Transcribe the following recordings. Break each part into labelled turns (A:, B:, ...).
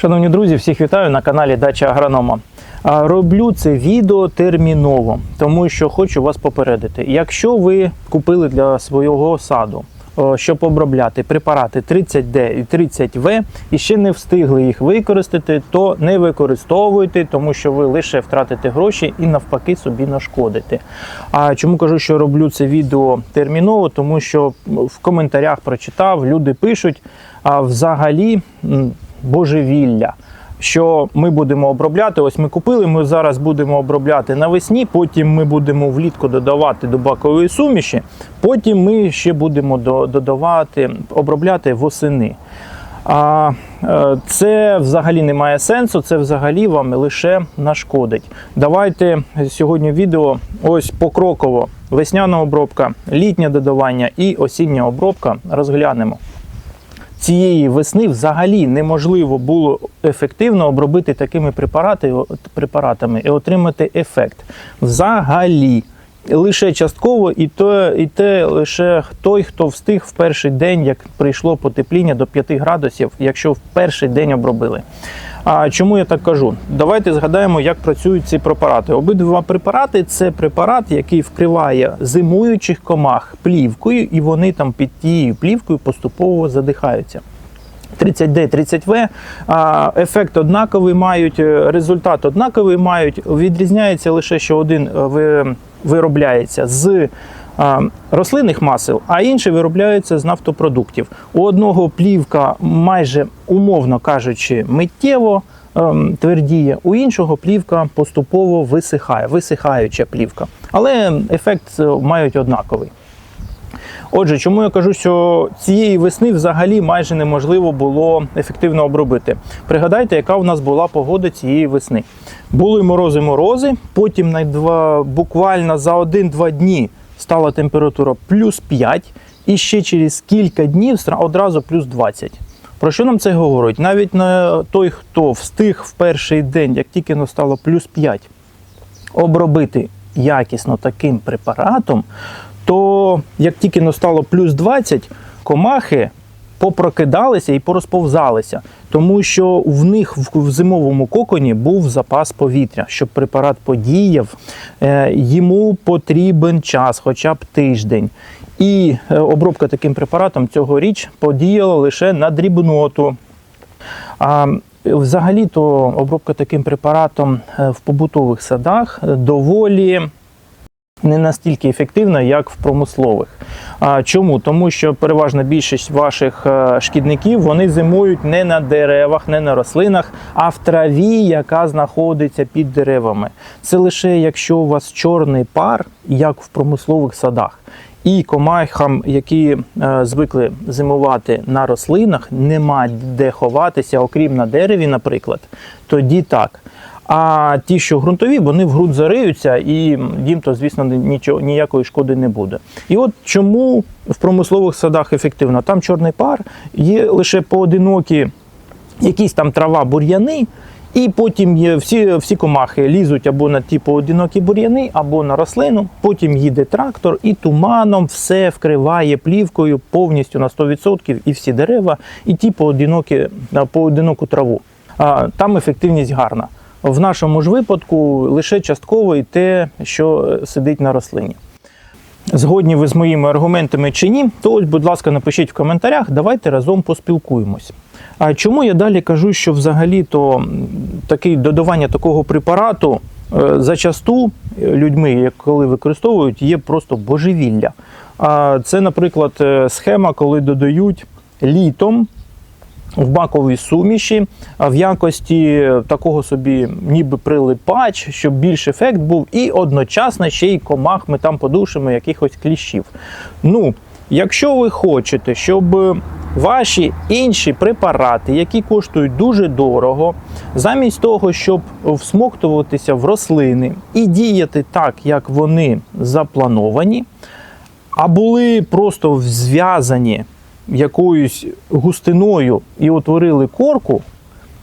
A: Шановні друзі, всіх вітаю на каналі Дача Агронома. Роблю це відео терміново, тому що хочу вас попередити. Якщо ви купили для свого саду, щоб обробляти препарати 30D і 30В і ще не встигли їх використати, то не використовуйте, тому що ви лише втратите гроші і навпаки собі нашкодите. А чому кажу, що роблю це відео терміново? Тому що в коментарях прочитав, люди пишуть, а взагалі божевілля. Що ми будемо обробляти? Ось ми купили. Ми зараз будемо обробляти навесні. Потім ми будемо влітку додавати до бакової суміші. Потім ми ще будемо додавати, обробляти восени. А е, це взагалі не має сенсу, це взагалі вам лише нашкодить. Давайте сьогодні відео ось покроково. Весняна обробка, літнє додавання і осіння обробка розглянемо цієї весни взагалі неможливо було ефективно обробити такими препаратами і отримати ефект. Взагалі. Лише частково, і то і те лише той, хто встиг в перший день, як прийшло потепління до 5 градусів, якщо в перший день обробили. А чому я так кажу? Давайте згадаємо, як працюють ці препарати. Обидва препарати це препарат, який вкриває зимуючих комах плівкою, і вони там під тією плівкою поступово задихаються. 30D, 30В, ефект однаковий мають, е, результат однаковий мають. Відрізняється лише, що один е, ви- виробляється з рослинних масел, а інший виробляється з нафтопродуктів. У одного плівка майже умовно кажучи, миттєво ем, твердіє, у іншого плівка поступово висихає, висихаюча плівка. Але ефект е, мають однаковий. Отже, чому я кажу, що цієї весни взагалі майже неможливо було ефективно обробити. Пригадайте, яка у нас була погода цієї весни. Були морози-морози, потім на два, буквально за один-два дні стала температура плюс 5, і ще через кілька днів одразу плюс 20. Про що нам це говорить? Навіть на той, хто встиг в перший день, як тільки настало плюс 5, обробити якісно таким препаратом, то як тільки настало плюс 20, комахи попрокидалися і порозповзалися, тому що в них в зимовому коконі був запас повітря, щоб препарат подіяв. е, Йому потрібен час, хоча б тиждень. І е, обробка таким препаратом цьогоріч подіяла лише на дрібноту. А взагалі-то обробка таким препаратом е, в побутових садах доволі не настільки ефективна, як в промислових. Чому? Тому що переважна більшість ваших е, шкідників вони зимують не на деревах, не на рослинах, а в траві, яка знаходиться під деревами. Це лише якщо у вас чорний пар, як в промислових садах. І комахам, які е, звикли зимувати на рослинах, нема де ховатися, окрім на дереві, наприклад, тоді так. А ті, що ґрунтові, вони в ґрунт зариються, і їм то, звісно, нічого, ніякої шкоди не буде. І от чому в промислових садах ефективно? Там чорний пар, є лише поодинокі якісь там трава, бур'яни, і потім є всі, всі комахи лізуть або на ті поодинокі бур'яни, або на рослину. Потім їде трактор і туманом все вкриває плівкою повністю на 100% і всі дерева, і ті поодинокі, поодиноку траву. А, Там ефективність гарна. В нашому ж випадку лише частково і те, що е, сидить на рослині. Згодні ви з моїми аргументами чи ні, то ось, будь ласка, напишіть в коментарях, давайте разом поспілкуємось. А чому я далі кажу, що взагалі-то таке додавання такого препарату е, зачасту е, людьми, як коли використовують, є просто божевілля. А це, наприклад, схема, коли додають літом в баковій суміші в якості такого собі ніби прилипач, щоб більш ефект був, і одночасно ще й комах ми там подушимо якихось кліщів. Ну, якщо ви хочете, щоб ваші інші препарати, які коштують дуже дорого, замість того, щоб всмоктуватися в рослини і діяти так, як вони заплановані, а були просто зв'язані якоюсь густиною і утворили корку,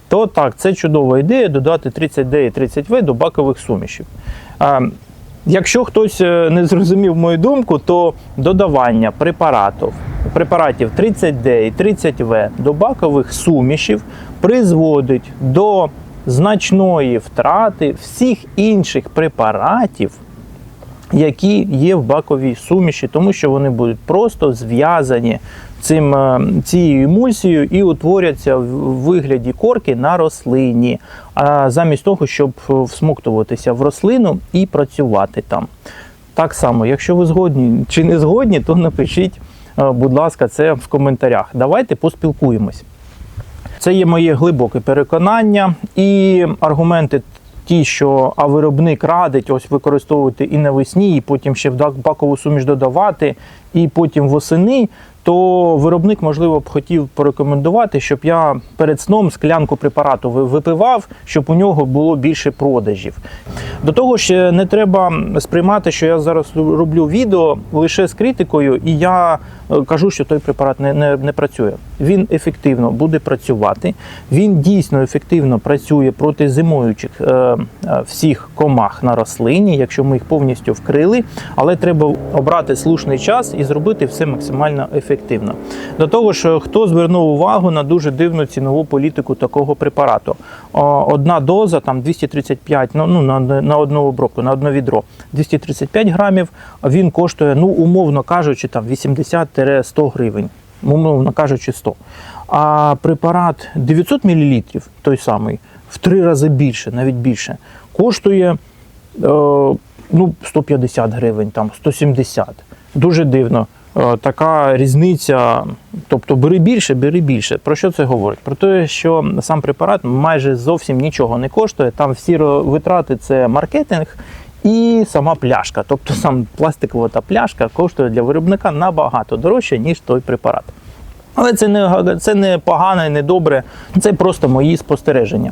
A: то так, це чудова ідея додати 30D і 30В до бакових сумішів. А, Якщо хтось е, не зрозумів мою думку, то додавання препаратів, препаратів 30D і 30В до бакових сумішів призводить до значної втрати всіх інших препаратів, які є в баковій суміші, тому що вони будуть просто зв'язані цим, е, цією емульсією і утворяться в вигляді корки на рослині, а замість того, щоб всмоктуватися в рослину і працювати там. Так само, якщо ви згодні чи не згодні, то напишіть, е, будь ласка, це в коментарях. Давайте поспілкуємось. Це є моє глибоке переконання і аргументи. Ті, що а виробник радить ось використовувати і навесні, і потім ще в бакову суміш додавати, і потім восени, то виробник, можливо, б хотів порекомендувати, щоб я перед сном склянку препарату ви- випивав, щоб у нього було більше продажів. До того ж, не треба сприймати, що я зараз роблю відео лише з критикою, і я е, кажу, що той препарат не, не, не працює. Він ефективно буде працювати. Він дійсно ефективно працює проти зимуючих е, е, всіх комах на рослині, якщо ми їх повністю вкрили. Але треба обрати слушний час і зробити все максимально ефективно. До того ж, хто звернув увагу на дуже дивну цінову політику такого препарату? Одна доза, там 235, ну, ну на, на одну обробку, на одне відро, 235 грамів. Він коштує, ну умовно кажучи, там 80-100 гривень. Умовно кажучи, 100. А препарат 900 мл, той самий, в три рази більше, навіть більше, коштує е, ну, 150 гривень, там, 170. Дуже дивно. Е, Така різниця, тобто бери більше, бери більше. Про що це говорить? Про те, що сам препарат майже зовсім нічого не коштує. Там всі витрати це маркетинг і сама пляшка. Тобто сам пластикова та пляшка коштує для виробника набагато дорожче, ніж той препарат. Але це не, це не погано не добре, це просто мої спостереження.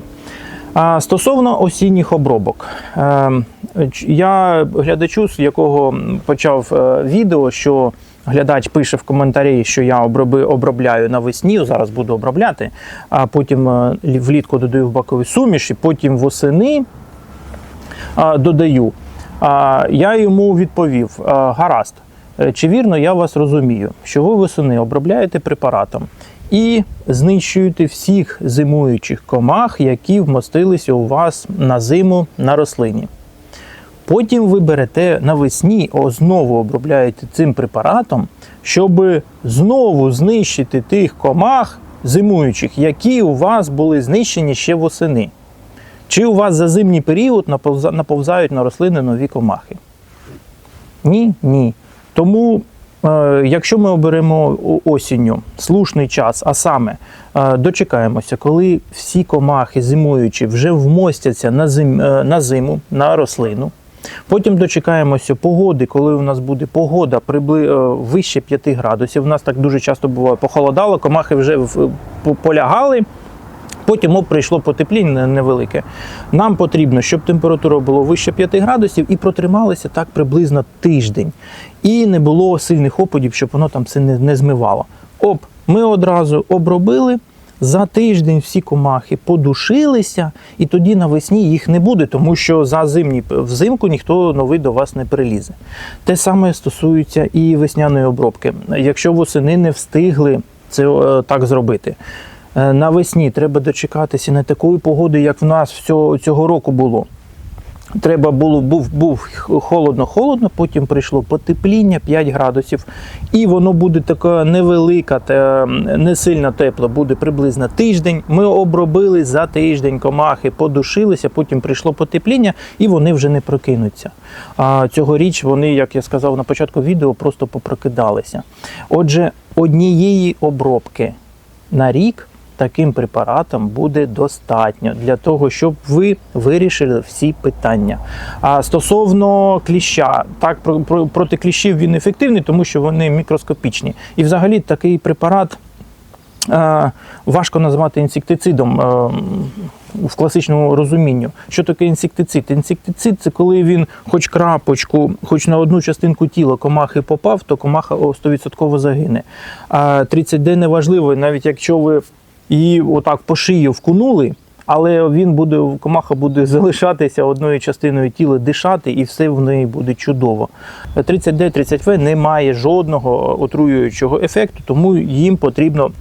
A: Стосовно осінніх обробок, Е, я глядачу, з якого почав е, відео, що глядач пише в коментарі, що я оброби, обробляю навесні, зараз буду обробляти, а потім е, влітку додаю в бакові суміші, потім восени додаю. А, я йому відповів: а, гаразд, е, чи вірно я вас розумію, що ви восени обробляєте препаратом і знищуєте всіх зимуючих комах, які вмостилися у вас на зиму на рослині. Потім ви берете навесні, знову обробляєте цим препаратом, щоб знову знищити тих комах зимуючих, які у вас були знищені ще восени. Чи у вас за зимній період наповзають на рослини нові комахи? Ні, ні. Тому, е, якщо ми оберемо осінню слушний час, а саме е, дочекаємося, коли всі комахи зимуючі вже вмостяться на, е, на зиму, на рослину. Потім дочекаємося погоди, коли у нас буде погода прибли, е, вище 5 градусів. У нас так дуже часто буває похолодало, комахи вже полягали. Потім прийшло потепління невелике. Нам потрібно, щоб температура була вище 5 градусів і протрималася так приблизно тиждень. І не було сильних опадів, щоб воно там все не, не змивало. Оп, ми одразу обробили. За тиждень всі комахи подушилися, і тоді навесні їх не буде, тому що за зимні взимку ніхто новий до вас не прилізе. Те саме стосується і весняної обробки. Якщо восени не встигли це е, так зробити, Е, навесні треба дочекатися не такої погоди, як в нас цього року було. Треба було, був, був холодно-холодно, потім прийшло потепління 5 градусів, і воно буде така невелика, та не сильно тепло, буде приблизно тиждень. Ми обробили за тиждень комахи, подушилися, потім прийшло потепління, і вони вже не прокинуться. А цьогоріч вони, як я сказав на початку відео, просто попрокидалися. Отже, однієї обробки на рік таким препаратом буде достатньо для того, щоб ви вирішили всі питання. А стосовно кліща, так про- про- проти кліщів він ефективний, тому що вони мікроскопічні. І взагалі такий препарат. е, Важко назвати інсектицидом е, в класичному розумінні. Що таке інсектицид? Інсектицид це коли він хоч крапочку, хоч на одну частинку тіла комахи попав, то комаха о, 100% загине. А 30D не важливо, навіть якщо ви її отак по шию вкунули, але він буде, комаха буде залишатися одною частиною тіла, дишати, і все в неї буде чудово. 30D, 30В не має жодного отруюючого ефекту, тому їм потрібно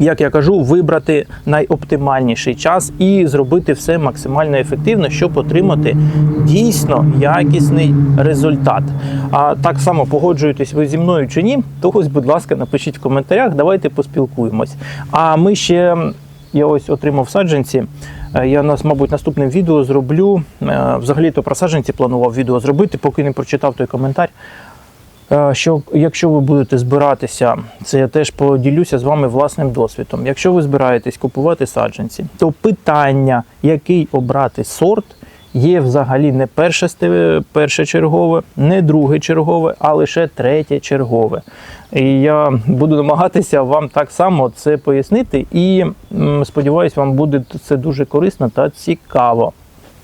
A: як я кажу, вибрати найоптимальніший час і зробити все максимально ефективно, щоб отримати дійсно якісний результат. А так само погоджуєтесь ви зі мною чи ні, то ось, будь ласка, напишіть в коментарях, давайте поспілкуємось. А ми ще я ось отримав саджанці. Е, Я нас, мабуть, наступним відео зроблю. е, Взагалі-то про саджанці планував відео зробити, поки не прочитав той коментар. Е, Що якщо ви будете збиратися, це я теж поділюся з вами власним досвідом. Якщо ви збираєтесь купувати саджанці, то питання, який обрати сорт, є взагалі не перше, перше чергове, не друге чергове, а лише третє чергове. І я буду намагатися вам так само це пояснити, і м, сподіваюсь, вам буде це дуже корисно та цікаво.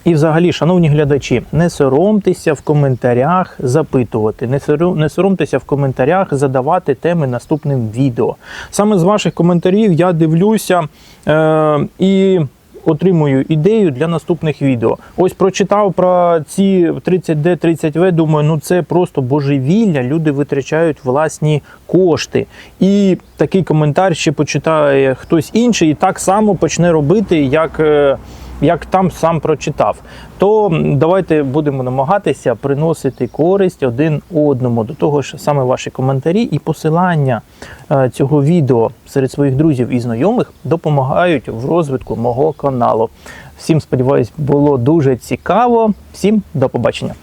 A: І взагалі, шановні глядачі, не соромтеся в коментарях запитувати, не соромтеся в коментарях задавати теми наступним відео. Саме з ваших коментарів я дивлюся е- і отримую ідею для наступних відео. Ось прочитав про ці 30D, 30V, думаю, ну це просто божевілля, люди витрачають власні кошти. І такий коментар ще почитає хтось інший, і так само почне робити, як. е, як там сам прочитав, то давайте будемо намагатися приносити користь один одному. До того ж, саме ваші коментарі і посилання е, цього відео серед своїх друзів і знайомих допомагають в розвитку мого каналу. Всім сподіваюсь, було дуже цікаво. Всім до побачення.